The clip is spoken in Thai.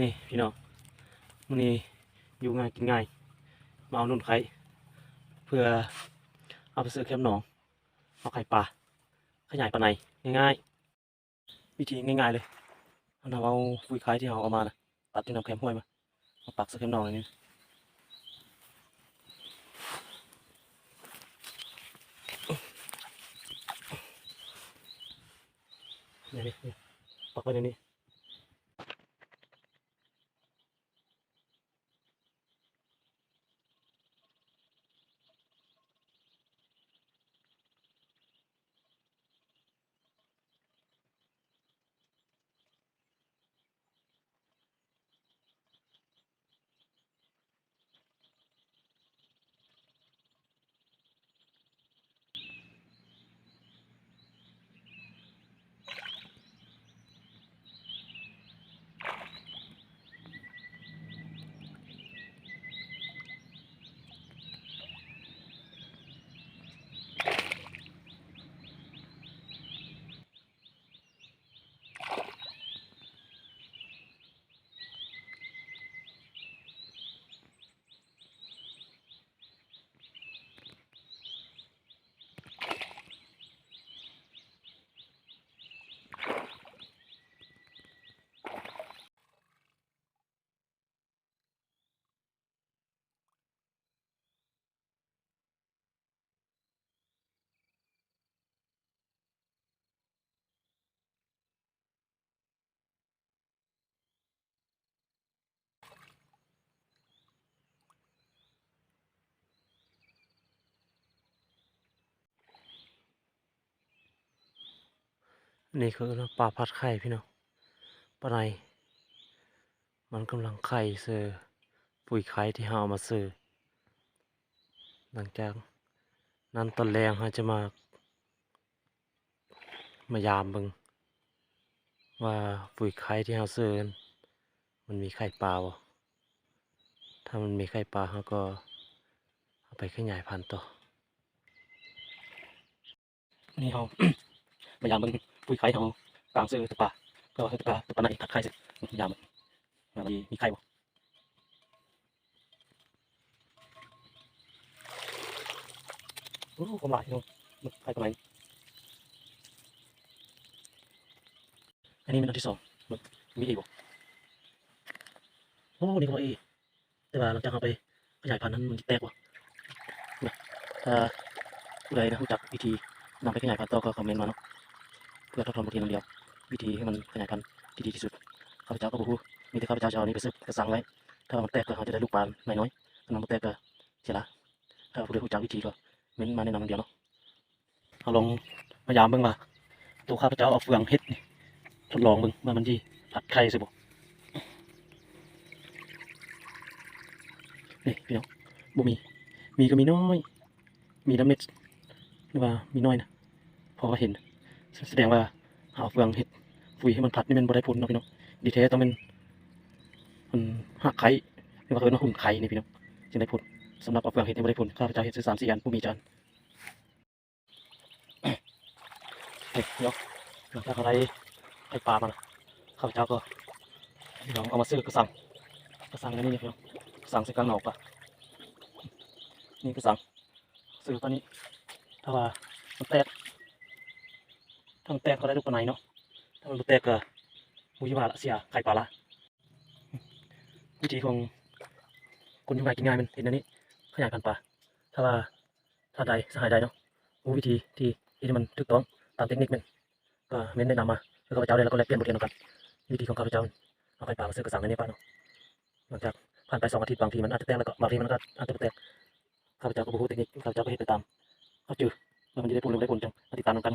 นี่พี่น้องมันนี้อยู่ง่ายกินง่ายมาเอานุ่นไข่เพื่อเอาไปซื้อแคมหนองเอาไข่ปลาขยายปลาในง่ายๆ วิธีง่ายๆเลยเราเอาฟุ้ยไข่ที่เราเอามานะตัดที่น้ำแคมห้วยมามาปักซื้อแคมหนองอันนี้นี่นี่ปักไว้ในนี้ นี่คือปลาพัดไข่พี่น้องปลาในมันกำลังไข่เซอปุ๋ยไข่ที่เราเอามาเซอหลังจากนั้นตอนแรงเราจะมามายามบิงว่าปุ๋ยไข่ที่เราเซอร์นั้นมันมีไข่ปลาบ่ถ้ามันมีไข่ปลาเราก็เอาไปขยายพันธุ์ต่อนี่เรามายามบิง ปุ้ยไข่ของกลางซื้อตะปาก็ตะปาตะปาไหนตัดไข่เสร็จยามมันมีมีไข่บ่โอ้ความหลายเนาะมันไข่ตัวไหนอันนี้เป็นอันที่สองมันมีอีกบ่โอ้นี่ก็อีกแต่ว่าหลังจากเอาไปขยายพันธุ์นั้นมันจะแตกว่ะนะถ้าผู้ใดนะรู้จักวิธีนำไปขยายพันธุ์ต่อก็คอมเมนต์มาเนาะ เพื่อทดลองบทเรียนอย่างเดียววิธีให้มันขยายพันธุ์ที่ดีที่สุดข้าพเจ้าก็บอกมีแต่ข้าพเจ้าจะเอานี้ไปซื้อกระสังไว้ ถ้ามันแตกก็เขาจะได้ลูกปลาน้อยถ้ามันบ่แตกก็เสียละถ้าผู้ใดรู้จักวิธีก็เม้นมาแนะนำอย่างเดียวเนาะเอาลองพยายามเบิ่งว่าตัวข้าพเจ้าเอาเฟืองเฮ็ดทดลองเบิ่งว่ามันดีผัดไข่สิบ่นี่พี่น้องบ่มี มีก็มีน้อย มีน้ำเม็ดหรือว่ามีน้อยนะพอเห็น แสดงว่าเอาเฟืองเห็ดฟุยให้มันผัดนี่มันบ่ได้ผลเนาะพี่น้องดีแท้ต้องเป็นมันหักไข่หรือว่าเอิ้นหุ่นไข่นี่พี่น้องจึงได้ผลสำหรับเอาเฟืองเห็ดนี่บ่ได้ผลข้าพเจ้าเห็ดซื้อสามสี่อันผู้มีจานเฮ้ยเนาะหลังจากอะไรไข่ปลามาข้าพเจ้าก็ลองเอามาซื้อกระสังกระสังนนี้นี่พี่น้องกระสังใส่กลางหนอกอะนี่กระสังซื้อตัวนี้ถ้าว่ามันแตก ถ้ามันแตกก็ได้ลูกปลาไหนเนาะถ้ามันบ่แตกก็มุยว่าละเสียไข่ปลาละวิธีของคนที่มากินง่ายมันเห็นอันนี้ขยายพันธุ์ปลาถ้าว่าถ้าใดสหายใดเนาะรู้วิธีที่ที่มันถูกต้องตามเทคนิคมันก็เม้นแนะนำมาแล้วข้าพเจ้าได้แล้วก็แลกเปลี่ยนบทเรียนกันวิธีของข้าพเจ้าเอาไข่ปลามาซื้อกระสังในนี้ป้าเนาะหลังจากผ่านไปสองอาทิตย์บางทีมันอาจจะแตกแล้วก็บางทีมันก็อาจจะบ่แตกข้าพเจ้าก็บ่รู้เทคนิคข้าพเจ้าก็เฮ็ดไปตามเขาจือมันจะได้ผลหรือไม่ได้ผลจังมติดตามกัน